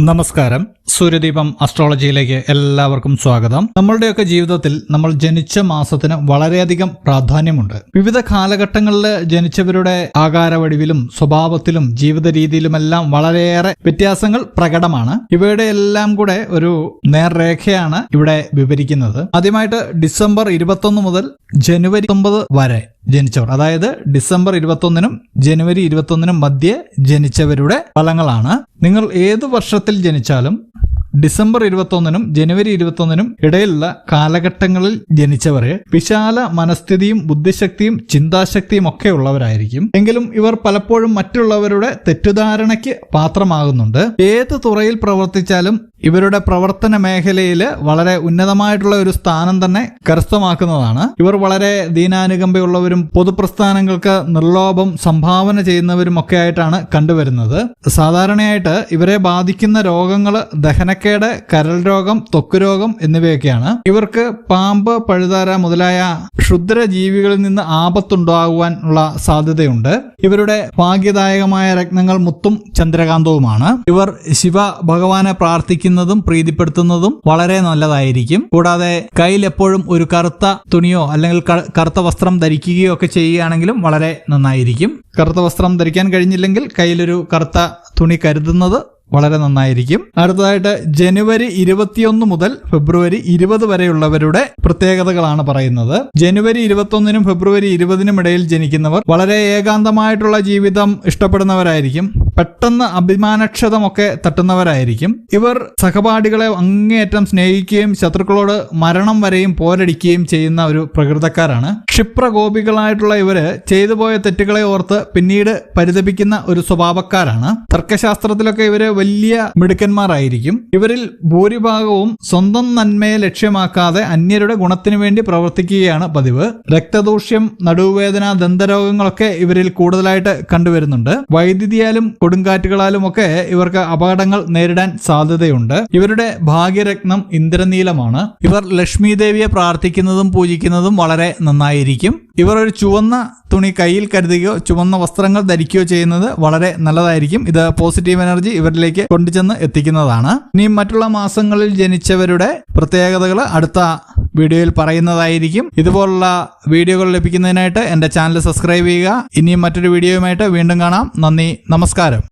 നമസ്കാരം. സൂര്യദീപം അസ്ട്രോളജിയിലേക്ക് എല്ലാവർക്കും സ്വാഗതം. നമ്മളുടെയൊക്കെ ജീവിതത്തിൽ നമ്മൾ ജനിച്ച മാസത്തിന് വളരെയധികം പ്രാധാന്യമുണ്ട്. വിവിധ കാലഘട്ടങ്ങളിൽ ജനിച്ചവരുടെ ആകാരവടിവിലും സ്വഭാവത്തിലും ജീവിത രീതിയിലുമെല്ലാം വളരെയേറെ വ്യത്യാസങ്ങൾ പ്രകടമാണ്. ഇവയുടെ എല്ലാം കൂടെ ഒരു നേർരേഖയാണ് ഇവിടെ വിവരിക്കുന്നത്. ആദ്യമായിട്ട് ഡിസംബർ ഇരുപത്തൊന്ന് മുതൽ ജനുവരി ഒമ്പത് വരെ ജനിച്ചവർ. അതായത് ഡിസംബർ ഇരുപത്തൊന്നിനും ജനുവരി ഇരുപത്തൊന്നിനും മധ്യേ ജനിച്ചവരുടെ ഫലങ്ങളാണ്. നിങ്ങൾ ഏത് വർഷത്തിൽ ജനിച്ചാലും ഡിസംബർ ഇരുപത്തൊന്നിനും ജനുവരി ഇരുപത്തൊന്നിനും ഇടയിലുള്ള കാലഘട്ടങ്ങളിൽ ജനിച്ചവരെ വിശാല മനസ്ഥിതിയും ബുദ്ധിശക്തിയും ചിന്താശക്തിയും ഒക്കെ ഉള്ളവരായിരിക്കും. എങ്കിലും ഇവർ പലപ്പോഴും മറ്റുള്ളവരുടെ തെറ്റിദ്ധാരണയ്ക്ക് പാത്രമാകുന്നുണ്ട്. ഏത് തുറയിൽ പ്രവർത്തിച്ചാലും ഇവരുടെ പ്രവർത്തന മേഖലയിൽ വളരെ ഉന്നതമായിട്ടുള്ള ഒരു സ്ഥാനം തന്നെ കരസ്ഥമാക്കുന്നതാണ്. ഇവർ വളരെ ദീനാനുകമ്പയുള്ളവരും പൊതുപ്രസ്ഥാനങ്ങൾക്ക് നിർലോഭം സംഭാവന ചെയ്യുന്നവരും ഒക്കെ ആയിട്ടാണ് കണ്ടുവരുന്നത്. സാധാരണയായിട്ട് ഇവരെ ബാധിക്കുന്ന രോഗങ്ങൾ ദഹനക്കേട് കരൾ രോഗം ത്വക്ക് രോഗം എന്നിവയൊക്കെയാണ്. ഇവർക്ക് പാമ്പ് പഴുതാര മുതലായ ക്ഷുദ്ര ജീവികളിൽ നിന്ന് ആപത്തുണ്ടാകുവാനുള്ള സാധ്യതയുണ്ട്. ഇവരുടെ ഭാഗ്യദായകമായ രത്നങ്ങൾ മുത്തും ചന്ദ്രകാന്തവുമാണ്. ഇവർ ശിവ ഭഗവാനെ പ്രാർത്ഥിക്കുന്നതും പ്രീതിപ്പെടുത്തുന്നതും വളരെ നല്ലതായിരിക്കും. കൂടാതെ കയ്യിൽ എപ്പോഴും ഒരു കറുത്ത തുണിയോ അല്ലെങ്കിൽ കറുത്ത വസ്ത്രം ധരിക്കുകയോ ഒക്കെ ചെയ്യുകയാണെങ്കിലും വളരെ നന്നായിരിക്കും. കറുത്ത വസ്ത്രം ധരിക്കാൻ കഴിഞ്ഞില്ലെങ്കിൽ കയ്യിലൊരു കറുത്ത തുണി കരുതുന്നത് വളരെ നന്നായിരിക്കും. അടുത്തതായിട്ട് ജനുവരി ഇരുപത്തിയൊന്ന് മുതൽ ഫെബ്രുവരി ഇരുപത് വരെയുള്ളവരുടെ പ്രത്യേകതകളാണ് പറയുന്നത്. ജനുവരി ഇരുപത്തൊന്നിനും ഫെബ്രുവരി ഇരുപതിനും ഇടയിൽ ജനിക്കുന്നവർ വളരെ ഏകാന്തമായിട്ടുള്ള ജീവിതം ഇഷ്ടപ്പെടുന്നവരായിരിക്കും. പെട്ടെന്ന് അഭിമാനക്ഷതമൊക്കെ തട്ടുന്നവരായിരിക്കും. ഇവർ സഹപാഠികളെ അങ്ങേയറ്റം സ്നേഹിക്കുകയും ശത്രുക്കളോട് മരണം വരെയും പോരടിക്കുകയും ചെയ്യുന്ന ഒരു പ്രകൃതക്കാരാണ്. ക്ഷിപ്രകോപികളായിട്ടുള്ള ഇവർ ചെയ്തു പോയ തെറ്റുകളെ ഓർത്ത് പിന്നീട് പരിതപിക്കുന്ന ഒരു സ്വഭാവക്കാരാണ്. തർക്കശാസ്ത്രത്തിലൊക്കെ ഇവർ വലിയ മിടുക്കന്മാരായിരിക്കും. ഇവരിൽ ഭൂരിഭാഗവും സ്വന്തം നന്മയെ ലക്ഷ്യമാക്കാതെ അന്യരുടെ ഗുണത്തിനു വേണ്ടി പ്രവർത്തിക്കുകയാണ് പതിവ്. രക്തദൂഷ്യം നടുവേദന ദന്തരോഗങ്ങളൊക്കെ ഇവരിൽ കൂടുതലായിട്ട് കണ്ടുവരുന്നുണ്ട്. വൈദ്യുതിയാലും കൊടുങ്കാറ്റുകളാലും ഒക്കെ ഇവർക്ക് അപകടങ്ങൾ നേരിടാൻ സാധ്യതയുണ്ട്. ഇവരുടെ ഭാഗ്യരത്നം ഇന്ദ്രനീലമാണ്. ഇവർ ലക്ഷ്മി ദേവിയെ പ്രാർത്ഥിക്കുന്നതും പൂജിക്കുന്നതും വളരെ നന്നായിരിക്കും. ഇവർ ഒരു ചുവന്ന തുണി കയ്യിൽ കരുതുകയോ ചുവന്ന വസ്ത്രങ്ങൾ ധരിക്കുകയോ ചെയ്യുന്നത് വളരെ നല്ലതായിരിക്കും. ഇത് പോസിറ്റീവ് എനർജി ഇവരിലേക്ക് കൊണ്ടുചെന്ന് എത്തിക്കുന്നതാണ്. ഇനി മറ്റുള്ള മാസങ്ങളിൽ ജനിച്ചവരുടെ പ്രത്യേകതകൾ അടുത്ത വീഡിയോയിൽ പറയുന്നതായിരിക്കും. ഇതുപോലുള്ള വീഡിയോകൾ ലഭിക്കുന്നതിനായിട്ട് എന്റെ ചാനൽ സബ്സ്ക്രൈബ് ചെയ്യുക. ഇനിയും മറ്റൊരു വീഡിയോയുമായിട്ട് വീണ്ടും കാണാം. നന്ദി. നമസ്കാരം.